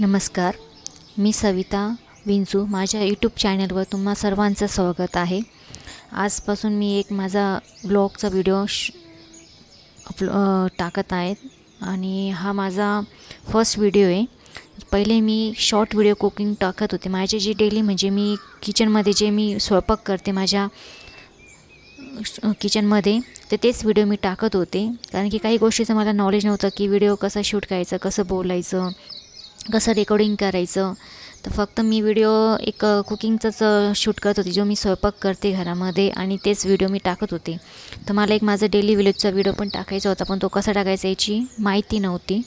नमस्कार मी सविता विंचू. माझ्या यूट्यूब चॅनलवर तुम्हा सर्वांचं स्वागत आहे. आजपासून मी एक माझा ब्लॉगचा व्हिडिओ श अपलो टाकत आहे आणि हा माझा फर्स्ट व्हिडिओ आहे. पहिले मी शॉर्ट व्हिडिओ कुकिंग टाकत होते. माझे जे डेली म्हणजे मी किचनमध्ये जे मी स्वयंपाक करते माझ्या किचनमध्ये तर तेच व्हिडिओ मी टाकत होते. कारण की काही गोष्टीचं मला नॉलेज नव्हतं की व्हिडिओ कसा शूट करायचा कसं बोलायचं. कसं रेकॉर्डिंग करायचं? तर फक्त मी व्हिडिओ एक कुकिंगचाच शूट करत होती जो मी स्वयंपाक करते घरामध्ये आणि तेच व्हिडिओ मी टाकत होते. तर मला एक माझा डेली विलेजचा व्हिडिओ पण टाकायचा होता पण तो कसा टाकायचा याची माहिती नव्हती.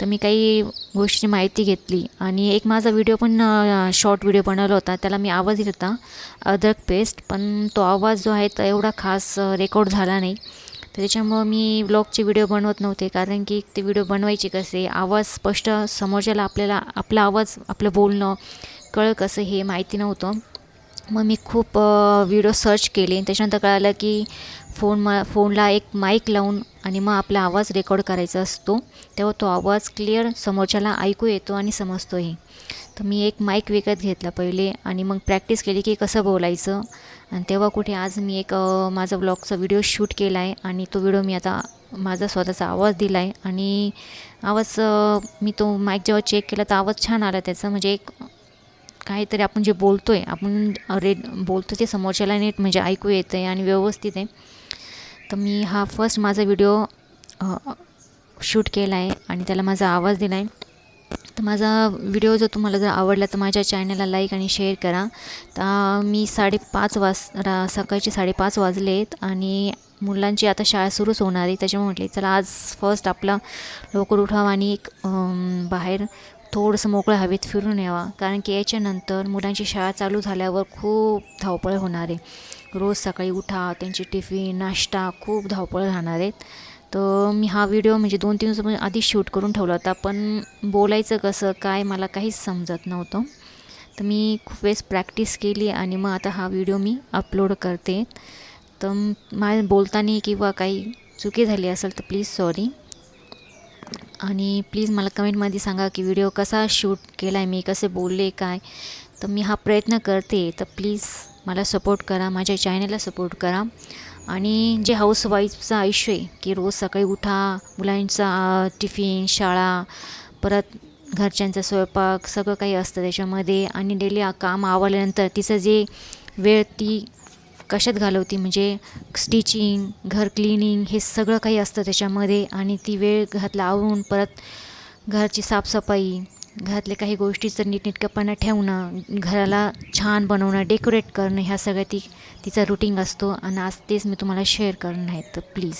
तर मी काही गोष्टीची माहिती घेतली आणि एक माझा व्हिडिओ पण शॉर्ट व्हिडिओ बनवला होता त्याला मी आवाज दिला होता अदरक पेस्ट पण तो आवाज जो आहे तो एवढा खास रेकॉर्ड झाला नाही. तर त्याच्यामुळं मी ब्लॉगचे व्हिडिओ बनवत नव्हते. कारण की ते व्हिडिओ बनवायचे कसे? आवाज स्पष्ट समोरच्याला आपल्याला आपला आवाज आपलं बोलणं कळ कसं हे माहिती नव्हतं. मग मी खूप व्हिडिओ सर्च केले. त्याच्यानंतर कळालं की फोन म फोनला एक माईक लावून आणि मग आपला आवाज रेकॉर्ड करायचा असतो. तेव्हा तो आवाज क्लिअर समोरच्याला ऐकू येतो आणि समजतोही. तर मी एक माईक विकत घेतला पहिले आणि मग प्रॅक्टिस केली की कसं बोलायचं. आणि तेव्हा कुठे आज मी एक माझा ब्लॉगचा व्हिडिओ शूट केला आहे आणि तो व्हिडिओ मी आता माझा स्वतःचा आवाज दिला आहे आणि आवाज मी तो माईक जेव्हा चेक केला तर आवाज छान आला त्याचा. म्हणजे एक काहीतरी आपण जे बोलतो आहे आपण रेड बोलतो ते समोरच्याला नीट म्हणजे ऐकू येतं आहे आणि व्यवस्थित आहे. तर मी हा फर्स्ट माझा व्हिडिओ शूट केला आहे आणि त्याला माझा आवाज दिला आहे तर माझा व्हिडिओ जर तुम्हाला जर आवडला तर माझ्या चॅनलला लाईक आणि शेअर करा. तर मी साडेपाच वाज रा सकाळचे साडेपाच वाजले आहेत आणि मुलांची आता शाळा सुरूच होणार आहे. त्याच्यामुळे म्हटले चला आज फर्स्ट आपला लवकर उठावं आणि एक बाहेर थोडंसं मोकळं हवेत फिरून यावा. कारण की याच्यानंतर मुलांची शाळा चालू झाल्यावर खूप धावपळ होणार आहे. रोज सकाळी उठा त्यांची टिफिन नाश्ता खूप धावपळ राहणार आहेत. तर मी हा व्हिडिओ म्हणजे दोन तीन दिवस आधी शूट करून ठेवला होता पण बोलायचं कसं काय मला काहीच समजत नव्हतं. तर मी खूप वेळेस प्रॅक्टिस केली आणि मग आता हा व्हिडिओ मी अपलोड करते. तर मला बोलताना किंवा काही चुकी झाली असेल तर प्लीज सॉरी आणि प्लीज मला कमेंटमध्ये सांगा की व्हिडिओ कसा शूट केला आहे मी कसे बोलले काय? तर मी हा प्रयत्न करते. तर प्लीज मला सपोर्ट करा माझ्या चॅनलला सपोर्ट करा. आणि जे हाऊसवाईफचं आयुष्य आहे की रोज सकाळी उठा मुलांचा टिफिन शाळा परत घरच्यांचा स्वयंपाक सगळं काही असतं त्याच्यामध्ये. आणि डेली काम आवडल्यानंतर तिचं जे वेळ ती कशात घालवती? म्हणजे स्टिचिंग घर क्लिनिंग हे सगळं काही असतं त्याच्यामध्ये. आणि ती वेळ घरातला लावून परत घरची साफसफाई घरातले काही गोष्टीचं नीटनेटकेपणा ठेवणं घराला छान बनवणं डेकोरेट करणं ह्या सगळ्या ती तिचा रुटीन असतो. आणि आज तेच मी तुम्हाला शेअर करणार आहे. तर प्लीज